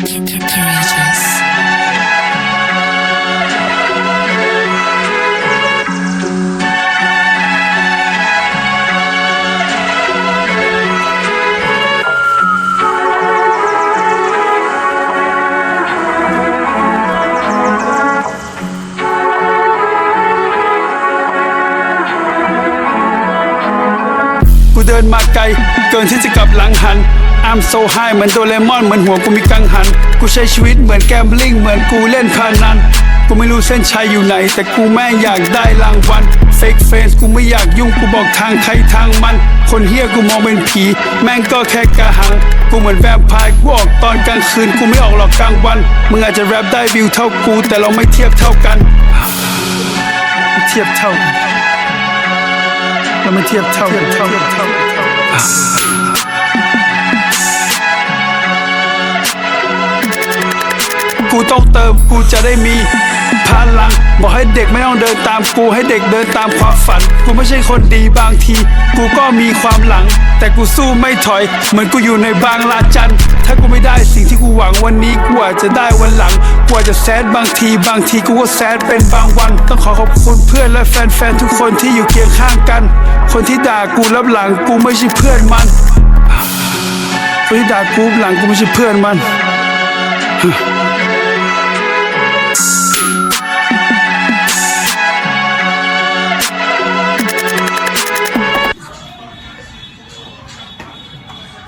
Courageous. กูเดินมาไกลเกินที่จะกลับหลังหัน I'm so high เหมือนโดเรมอนเหมือนหัวกูมีกังหัน กูใช้ชีวิตเหมือนแกมบลิงเหมือนกูเล่นพานันกูไม่รู้เส้นชัยอยู่ไหน แต่กูแม่งอยากได้รางวัล Fake face กูไม่อยากยุ่งกูบอกทางใครทางมัน คนเฮี้ยกูมองเป็นผี แม่งก็แค่กระหัง กูเหมือนแวมไพร์กูออกตอนกลางคืนกูไม่ออกหรอกกลางวันมึงอาจจะแรปได้วิวเท่ากู แต่เราไม่เทียบเท่ากันไม่เทียบเท่ากันเราไม่เทียบเท่า ต้องเติมกูจะได้มีพลังบอกให้เด็กไม่ต้องเดินตามกูให้เด็กเดินตามความฝัน กูไม่ใช่คนดีบางที กูก็มีความหลัง แต่กูสู้ไม่ถอย เหมือนกูอยู่ในบางลาจัน ถ้ากูไม่ได้สิ่งที่กูหวังวันนี้กูอาจจะได้วันหลังกูอาจจะแซดบางที บางทีกูก็แซดเป็นบางวัน ต้องขอขอบคุณเพื่อนและแฟนๆทุกคนที่อยู่เคียงข้างกัน คนที่ด่ากูรับหลังกูไม่ใช่เพื่อนมันคนที่ด่ากูหลังกูไม่ใช่เพื่อนมัน